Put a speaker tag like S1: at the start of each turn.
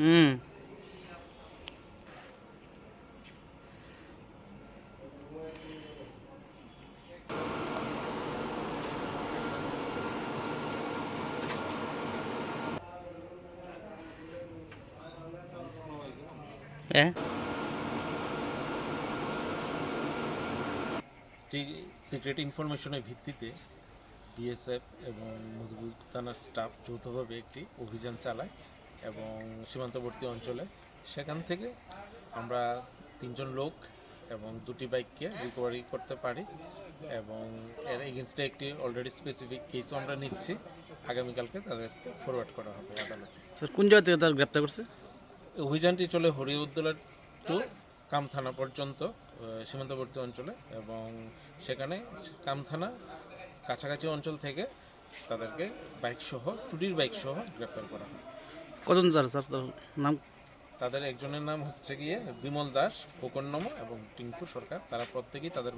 S1: হুম।
S2: Secret ইনফরমেশনের ভিত্তিতে BSF এবং মধুপুর থানার স্টাফ যৌথভাবে একটি অভিযান চালায়। এবং সীমান্তবর্তী অঞ্চলে। সেখান থেকে আমরা তিনজন লোক এবং দুটি বাইককে রিকভারি করতে পারি এবং এর এগেনস্টে একটি অলরেডি স্পেসিফিক কেসও আমরা নিচ্ছি। আগামীকালকে তাদেরকে ফরওয়ার্ড করা হবে আদালতে।
S1: স্যার কোন জায়গা থেকে তার গ্রেপ্তার করছে?
S2: অভিযানটি চলে হরিউদ্দোলা টু কাম থানা পর্যন্ত সীমান্তবর্তী অঞ্চলে এবং সেখানে কাম থানা কাছাকাছি অঞ্চল থেকে তাদেরকে বাইক সহ টুডির বাইক সহ গ্রেপ্তার করা হয়।
S1: কজন স্যার স্যার তার নাম?
S2: তাদের একজনের নাম হচ্ছে গিয়ে বিমল দাস নম এবং টিঙ্কু সরকার। তারা প্রত্যেকেই তাদের